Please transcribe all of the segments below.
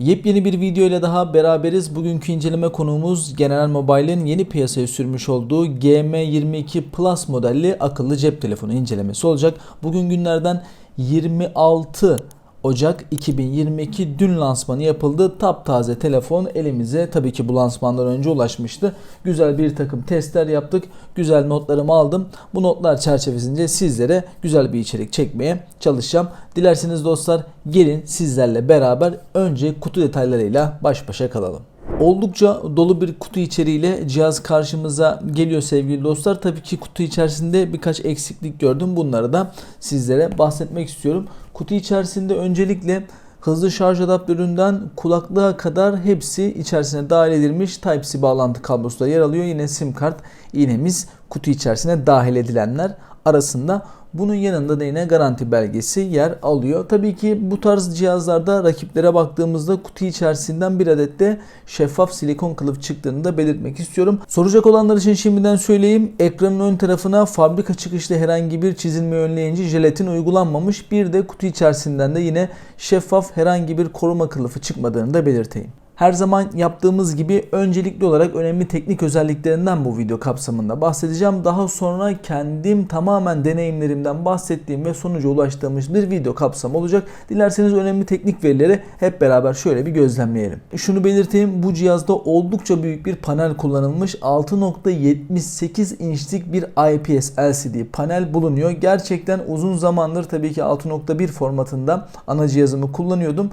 Yepyeni bir video ile daha beraberiz. Bugünkü inceleme konuğumuz General Mobile'in yeni piyasaya sürmüş olduğu GM22 Plus modelli akıllı cep telefonu incelemesi olacak. Bugün günlerden 26 Ocak 2022 dün lansmanı yapıldı. Taptaze telefon elimize tabii ki bu lansmandan önce ulaşmıştı. Güzel bir takım testler yaptık. Güzel notlarımı aldım. Bu notlar çerçevesinde sizlere güzel bir içerik çekmeye çalışacağım. Dilerseniz dostlar gelin sizlerle beraber önce kutu detaylarıyla baş başa kalalım. Oldukça dolu bir kutu içeriğiyle cihaz karşımıza geliyor sevgili dostlar. Tabii ki kutu içerisinde birkaç eksiklik gördüm. Bunları da sizlere bahsetmek istiyorum. Kutu içerisinde öncelikle hızlı şarj adaptöründen kulaklığa kadar hepsi içerisine dahil edilmiş Type-C bağlantı kablosu da yer alıyor. Yine sim kart iğnemiz kutu içerisine dahil edilenler arasında. Bunun yanında da yine garanti belgesi yer alıyor. Tabii ki bu tarz cihazlarda rakiplere baktığımızda kutu içerisinden bir adet de şeffaf silikon kılıf çıktığını da belirtmek istiyorum. Soracak olanlar için şimdiden söyleyeyim. Ekranın ön tarafına fabrika çıkışlı herhangi bir çizilme önleyici jelatin uygulanmamış. Bir de kutu içerisinden de yine şeffaf herhangi bir koruma kılıfı çıkmadığını da belirteyim. Her zaman yaptığımız gibi öncelikli olarak önemli teknik özelliklerinden bu video kapsamında bahsedeceğim. Daha sonra kendim tamamen deneyimlerimden bahsettiğim ve sonuca ulaştığımız bir video kapsamı olacak. Dilerseniz önemli teknik verileri hep beraber şöyle bir gözlemleyelim. Şunu belirteyim bu cihazda oldukça büyük bir panel kullanılmış. 6.78 inçlik bir IPS LCD panel bulunuyor. Gerçekten uzun zamandır tabii ki 6.1 formatında ana cihazımı kullanıyordum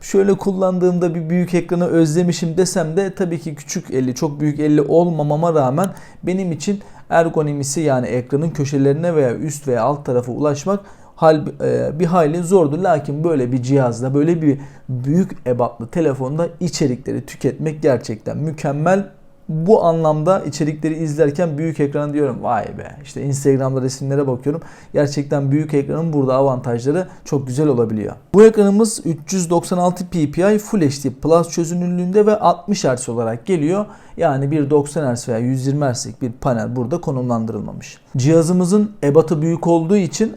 şöyle kullandığımda bir büyük ekranı özlemişim desem de tabii ki küçük 50 çok büyük 50 olmamama rağmen benim için ergonomisi yani ekranın köşelerine veya üst veya alt tarafa ulaşmak hal e, bir hayli zordu. Lakin böyle bir cihazda böyle bir büyük ebatlı telefonda içerikleri tüketmek gerçekten mükemmel bu anlamda içerikleri izlerken büyük ekran diyorum vay be işte Instagram'da resimlere bakıyorum gerçekten büyük ekranın burada avantajları çok güzel olabiliyor. Bu ekranımız 396 ppi Full HD Plus çözünürlüğünde ve 60 Hz olarak geliyor. Yani bir 90 Hz veya 120 Hz'lik bir panel burada konumlandırılmamış. Cihazımızın ebatı büyük olduğu için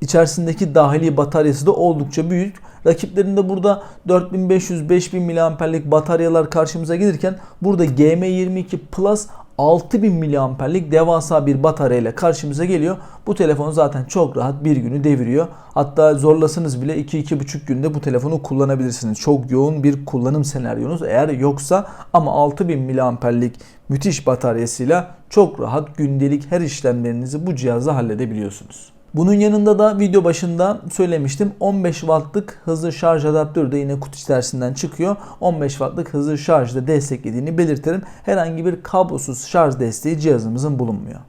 içerisindeki dahili bataryası da oldukça büyük. Rakiplerinde burada 4500-5000 mAh'lik bataryalar karşımıza gelirken burada GM22 Plus 6000 mAh'lik devasa bir batarya ile karşımıza geliyor. Bu telefon zaten çok rahat bir günü deviriyor. Hatta zorlasanız bile 2-2,5 günde bu telefonu kullanabilirsiniz. Çok yoğun bir kullanım senaryonuz eğer yoksa ama 6000 mAh'lik müthiş bataryasıyla çok rahat gündelik her işlemlerinizi bu cihazla halledebiliyorsunuz. Bunun yanında da video başında söylemiştim 15 wattlık hızlı şarj adaptörü de yine kutu içerisinden çıkıyor. 15 wattlık hızlı şarjda desteklediğini belirtelim. Herhangi bir kablosuz şarj desteği cihazımızın bulunmuyor.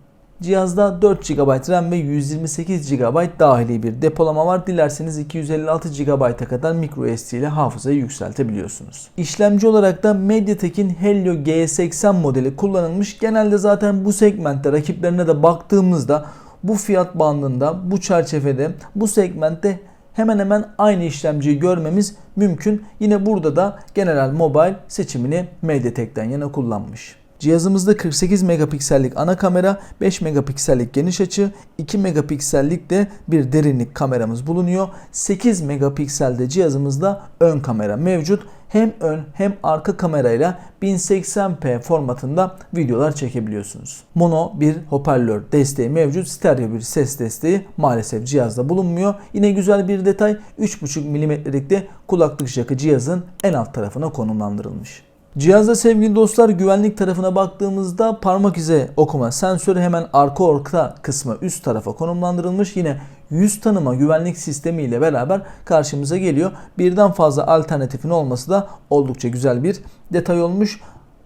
Cihazda 4 GB RAM ve 128 GB dahili bir depolama var. Dilerseniz 256 GB'a kadar microSD ile hafızayı yükseltebiliyorsunuz. İşlemci olarak da MediaTek'in Helio G80 modeli kullanılmış. Genelde zaten bu segmentte rakiplerine de baktığımızda bu fiyat bandında, bu çerçevede, bu segmentte hemen hemen aynı işlemciyi görmemiz mümkün. Yine burada da General Mobile seçimini MediaTek'ten yana kullanmış. Cihazımızda 48 megapiksellik ana kamera, 5 megapiksellik geniş açı, 2 megapiksellik de bir derinlik kameramız bulunuyor. 8 megapikselde cihazımızda ön kamera mevcut. Hem ön hem arka kamerayla 1080p formatında videolar çekebiliyorsunuz. Mono bir hoparlör desteği mevcut. Stereo bir ses desteği maalesef cihazda bulunmuyor. Yine güzel bir detay 3.5 mm'lik de kulaklık jackı cihazın en alt tarafına konumlandırılmış. Cihazda sevgili dostlar güvenlik tarafına baktığımızda parmak izi okuma sensörü hemen arka orta kısmı üst tarafa konumlandırılmış. Yine yüz tanıma güvenlik sistemi ile beraber karşımıza geliyor. Birden fazla alternatifin olması da oldukça güzel bir detay olmuş.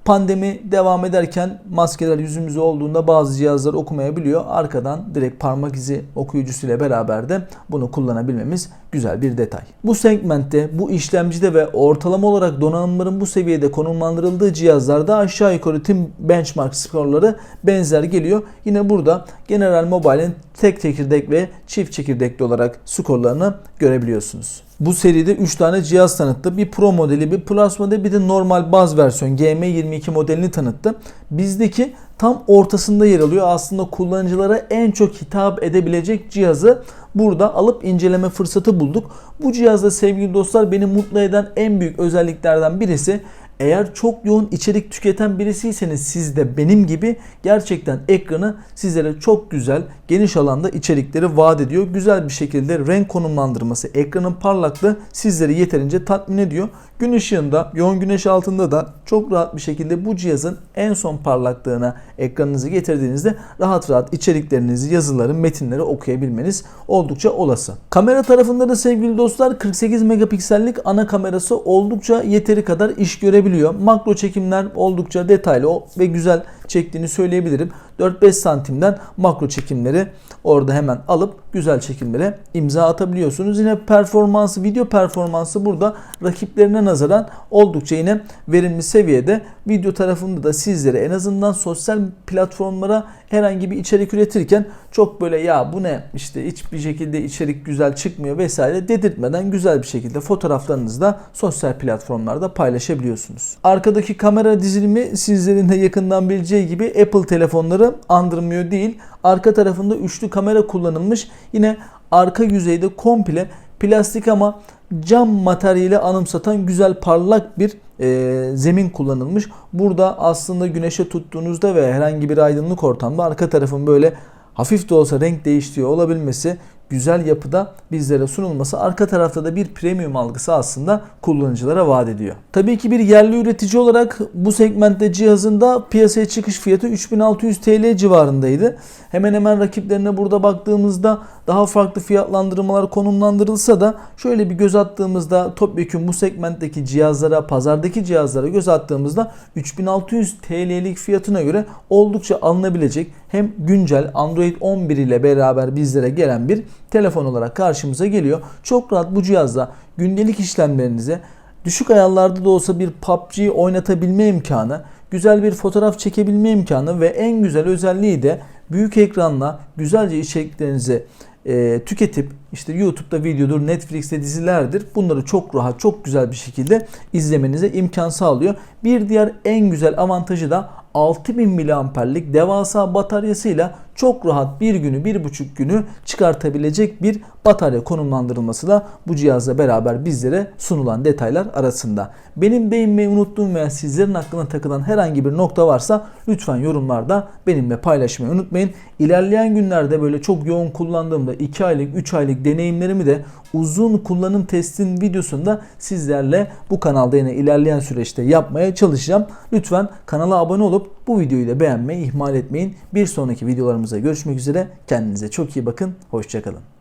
Pandemi devam ederken maskeler yüzümüzde olduğunda bazı cihazlar okumayabiliyor. Arkadan direkt parmak izi okuyucusuyla beraber de bunu kullanabilmemiz güzel bir detay. Bu segmentte, bu işlemcide ve ortalama olarak donanımların bu seviyede konumlandırıldığı cihazlarda aşağı yukarı tüm benchmark skorları benzer geliyor. Yine burada General Mobile'in tek çekirdek ve çift çekirdekli olarak skorlarını görebiliyorsunuz. Bu seride 3 tane cihaz tanıttı. Bir Pro modeli, bir Plus modeli, bir de normal baz versiyon GM22 modelini tanıttı. Bizdeki tam ortasında yer alıyor. Aslında kullanıcılara en çok hitap edebilecek cihazı burada alıp inceleme fırsatı bulduk. Bu cihazda sevgili dostlar beni mutlu eden en büyük özelliklerden birisi eğer çok yoğun içerik tüketen birisiyseniz siz de benim gibi gerçekten ekranı sizlere çok güzel geniş alanda içerikleri vaat ediyor. Güzel bir şekilde renk konumlandırması, ekranın parlaklığı sizleri yeterince tatmin ediyor. Gün ışığında, yoğun güneş altında da çok rahat bir şekilde bu cihazın en son parlaklığına ekranınızı getirdiğinizde rahat rahat içeriklerinizi, yazıları, metinleri okuyabilmeniz oldukça olası. Kamera tarafında da sevgili dostlar 48 megapiksellik ana kamerası oldukça yeteri kadar iş görebiliyor. Makro çekimler oldukça detaylı ve güzel çektiğini söyleyebilirim. 4-5 santimden makro çekimleri orada hemen alıp güzel çekimlere imza atabiliyorsunuz. Yine performansı, video performansı burada rakiplerine nazaran oldukça yine verimli seviyede. Video tarafında da sizlere en azından sosyal platformlara herhangi bir içerik üretirken çok böyle ya bu ne işte hiçbir şekilde içerik güzel çıkmıyor vesaire dedirtmeden güzel bir şekilde fotoğraflarınızı da sosyal platformlarda paylaşabiliyorsunuz. Arkadaki kamera dizilimi sizlerin de yakından bileceği gibi Apple telefonları andırmıyor değil. Arka tarafında üçlü kamera kullanılmış. Yine arka yüzeyde komple plastik ama cam materyali anımsatan güzel parlak bir e, zemin kullanılmış. Burada aslında güneşe tuttuğunuzda ve herhangi bir aydınlık ortamda arka tarafın böyle hafif de olsa renk değiştiriyor olabilmesi güzel yapıda bizlere sunulması arka tarafta da bir premium algısı aslında kullanıcılara vaat ediyor. Tabii ki bir yerli üretici olarak bu segmentte cihazında piyasaya çıkış fiyatı 3600 TL civarındaydı. Hemen hemen rakiplerine burada baktığımızda daha farklı fiyatlandırmalar konumlandırılsa da şöyle bir göz attığımızda topyekun bu segmentteki cihazlara, pazardaki cihazlara göz attığımızda 3600 TL'lik fiyatına göre oldukça alınabilecek hem güncel Android 11 ile beraber bizlere gelen bir telefon olarak karşımıza geliyor. Çok rahat bu cihazla gündelik işlemlerinize düşük ayarlarda da olsa bir PUBG oynatabilme imkanı, güzel bir fotoğraf çekebilme imkanı ve en güzel özelliği de büyük ekranla güzelce içeriklerinizi e, tüketip işte YouTube'da videodur, Netflix'te dizilerdir. Bunları çok rahat, çok güzel bir şekilde izlemenize imkan sağlıyor. Bir diğer en güzel avantajı da 6000 miliamperlik devasa bataryasıyla çok rahat bir günü, bir buçuk günü çıkartabilecek bir batarya konumlandırılması da bu cihazla beraber bizlere sunulan detaylar arasında. Benim değinmeyi unuttuğum veya sizlerin aklına takılan herhangi bir nokta varsa lütfen yorumlarda benimle paylaşmayı unutmayın. İlerleyen günlerde böyle çok yoğun kullandığımda 2 aylık, 3 aylık deneyimlerimi de uzun kullanım testin videosunda sizlerle bu kanalda yine ilerleyen süreçte yapmaya çalışacağım. Lütfen kanala abone olup bu videoyu da beğenmeyi ihmal etmeyin. Bir sonraki videolarımızda görüşmek üzere. Kendinize çok iyi bakın. Hoşçakalın.